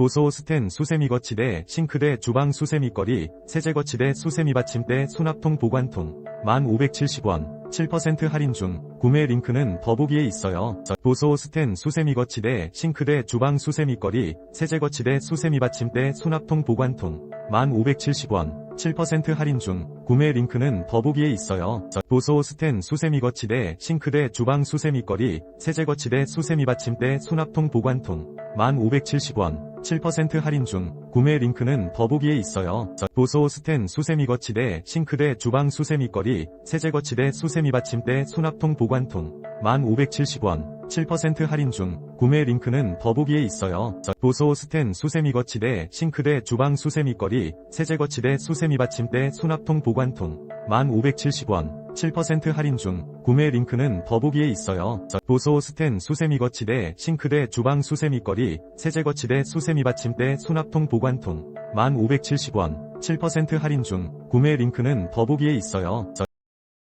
보소 스텐 수세미 거치대 싱크대 주방 수세미 거리 세제 거치대 수세미 받침대 수납통 보관통 1,570원 7% 할인 중 구매 링크는 더보기에 있어요. 저- 보소 스텐 수세미 거치대 싱크대 주방 수세미 거리 세제 거치대 수세미 받침대 수납통 보관통 1,570원 7% 할인 중 구매 링크는 더보기에 있어요. 저- 보소 스텐 수세미 거치대 싱크대 주방 수세미 거리 세제 거치대 수세미 받침대 수납통 보관통 1,570원 7% 할인 중 구매 링크는 더보기에 있어요. 저- 보소 스텐 수세미 거치대 싱크대 주방 수세미 거리 세제 거치대 수세미 받침대 수납통 보관통 1,570원 7% 할인 중 구매 링크는 더보기에 있어요. 저- 보소 스텐 수세미 거치대 싱크대 주방 수세미 거리 세제 거치대 수세미 받침대 수납통 보관통 1,570원 7% 할인 중 구매 링크는 더보기에 있어요. 저- 보소 스텐 수세미 거치대 싱크대 주방 수세미 거리 세제 거치대 수세미 받침대 수납통 보관통 1,570원 7% 할인 중 구매 링크는 더보기에 있어요. 저-